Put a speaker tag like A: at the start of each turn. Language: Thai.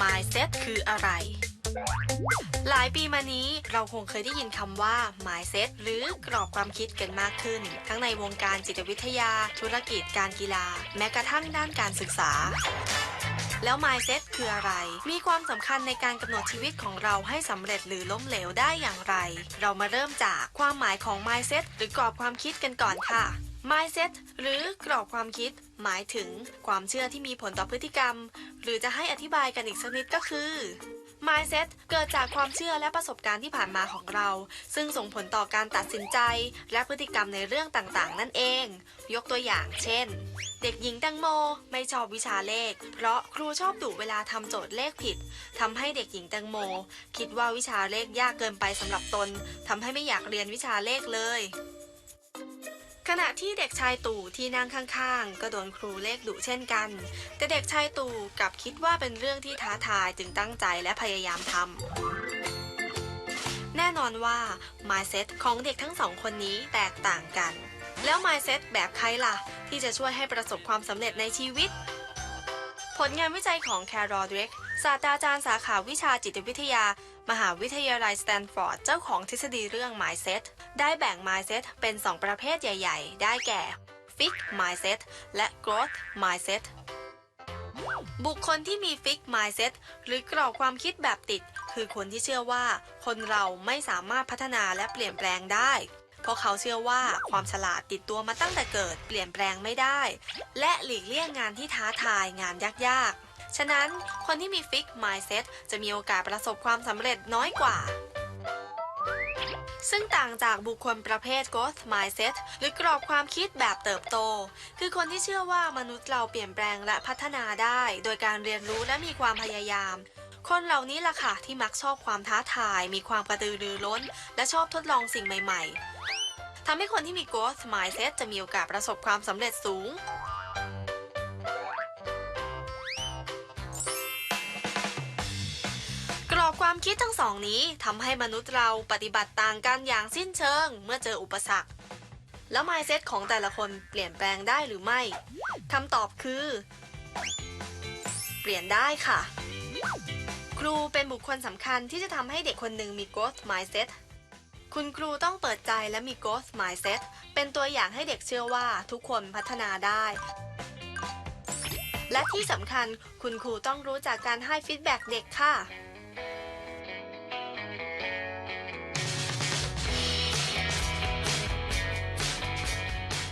A: mindset คืออะไร หลายปีมานี้เราคงเคยได้ยินคำว่า mindset หรือกรอบความคิดกันมากขึ้น ทั้งในวงการจิตวิทยา ธุรกิจการกีฬา แม้กระทั่งด้านการศึกษาแล้ว mindset คืออะไร มีความสำคัญในการกำหนดชีวิตของเราให้สำเร็จหรือล้มเหลวได้อย่างไร เรามาเริ่มจากความหมายของ mindset หรือกรอบความคิดกันก่อนค่ะ mindset หรือกรอบความคิด หมายถึงความเชื่อที่มีผลต่อพฤติกรรม หรือจะให้อธิบายกันอีกสักนิดก็คือ mindset เกิดจากความเชื่อและประสบการณ์ที่ผ่านมาของเรา ซึ่งส่งผลต่อการตัดสินใจ และพฤติกรรมในเรื่องต่างๆ นั่นเอง ยกตัวอย่างเช่น เด็กหญิงตังโมไม่ชอบวิชาเลข เพราะครูชอบดุเวลาทำโจทย์เลขผิดทำให้เด็กหญิงตังโม คิดว่าวิชาเลขยากเกินไปสำหรับตนทำให้ไม่อยากเรียนวิชาเลขเลย ขณะที่เด็กชายตู่ที่นั่งข้างๆ ก็โดนครูเลขดุเช่นกัน แต่เด็กชายตู่กลับคิดว่าเป็นเรื่องที่ท้าทายจึงตั้งใจและพยายามทำ แน่นอนว่า mindset ของเด็กทั้งสองคนนี้แตกต่างกัน แล้ว mindset แบบใครล่ะ ที่จะช่วยให้ประสบความสำเร็จในชีวิต ผลงานวิจัยของแคโรดริกศาสตราจารย์สาขาวิชาจิตวิทยา มหาวิทยาลัยสแตนฟอร์ดเจ้าของทฤษฎีเรื่อง mindset ได้แบ่ง mindset เป็น 2 ประเภทใหญ่ ๆ ได้แก่ fixed mindset และ growth mindset บุคคลที่มี fixed mindset หรือกรอบความคิดแบบติด คือคนที่เชื่อว่า คนเราไม่สามารถพัฒนาและเปลี่ยนแปลงได้เพราะเขาเชื่อว่าความฉลาดติดตัวมาตั้งแต่เกิดเปลี่ยนแปลงไม่ได้ และหลีกเลี่ยงงานที่ท้าทายงานยากๆ ฉะนั้นคนที่มี fixed mindset จะมีโอกาสประสบความสำเร็จน้อยกว่าซึ่งต่างจากบุคคลประเภท growth mindset หรือกรอบความคิดแบบเติบโต คือคนที่เชื่อว่ามนุษย์เราเปลี่ยนแปลงและพัฒนาได้ โดยการเรียนรู้และมีความพยายาม คนเหล่านี้ล่ะค่ะที่มักชอบความท้าทาย มีความกระตือรือร้น และชอบทดลองสิ่งใหม่ ๆทำให้คนที่มี growth mindset จะมีโอกาสประสบความสำเร็จสูง อบความคิดทั้งสองนี้ทำให้มนุษย์เราปฏิบัติต่างกันอย่างสิ้นเชิง เมื่อเจออุปสรรค แล้ว mindset ของแต่ละคนเปลี่ยนแปลงได้หรือไม่คำตอบคือ เปลี่ยนได้ค่ะ ครูเป็นบุคคลสำคัญที่จะทำให้เด็กคนหนึ่งมี growth mindset คุณครูต้องเปิดใจและมี growth mindset เป็นตัวอย่างให้เด็กเชื่อว่าทุกคนพัฒนาได้ และที่สำคัญคุณครูต้องรู้จักการให้ฟีดแบ็กเด็กค่ะ